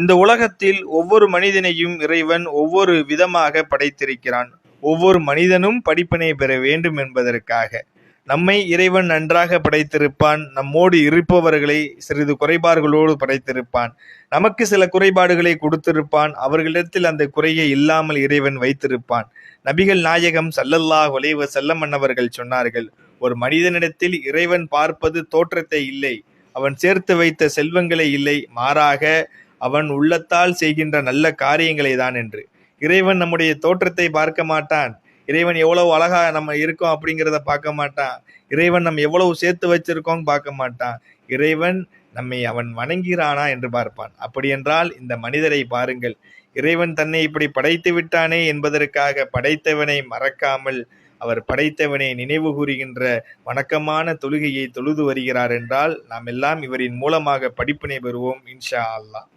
இந்த உலகத்தில் ஒவ்வொரு மனிதனையும் இறைவன் ஒவ்வொரு விதமாக படைத்திருக்கிறான். ஒவ்வொரு மனிதனும் படிப்பினை பெற வேண்டும் என்பதற்காக. நம்மை இறைவன் நன்றாக படைத்திருப்பான். நம்மோடு இருப்பவர்களை சிறிது குறைபாடுகளோடு படைத்திருப்பான். நமக்கு சில குறைபாடுகளை கொடுத்திருப்பான். அவர்களிடத்தில் அந்த குறையை இல்லாமல் இறைவன் வைத்திருப்பான். நபிகள் நாயகம் சல்லல்லாஹ் ஒலைவ செல்லமன்னவர்கள் சொன்னார்கள் ஒரு மனிதனிடத்தில் இறைவன் பார்ப்பது தோற்றத்தை இல்லை. அவன் சேர்த்து வைத்த செல்வங்களை இல்லை. மாறாக அவன் உள்ளத்தால் செய்கின்ற நல்ல காரியங்களை தான் என்று. இறைவன் நம்முடைய தோற்றத்தை பார்க்க மாட்டான். இறைவன் எவ்வளவு அழகா நம்ம இருக்கோம் அப்படிங்கிறத பார்க்க மாட்டான். இறைவன் நம்ம எவ்வளவு சேர்த்து வச்சிருக்கோம் பார்க்க மாட்டான். இறைவன் நம்மை அவன் வணங்கிறானா என்று பார்ப்பான். அப்படி என்றால் இந்த மனிதரை பாருங்கள். இறைவன் தன்னை இப்படி படைத்து விட்டானே என்பதற்காக படைத்தவனை மறக்காமல் அவர் படைத்தவனை நினைவு கூறுகின்ற வணக்கமான தொழுகையை தொழுது வருகிறார் என்றால் நாம் எல்லாம் இவரின் மூலமாக படிப்பினை பெறுவோம் இன்ஷா அல்லாஹ்.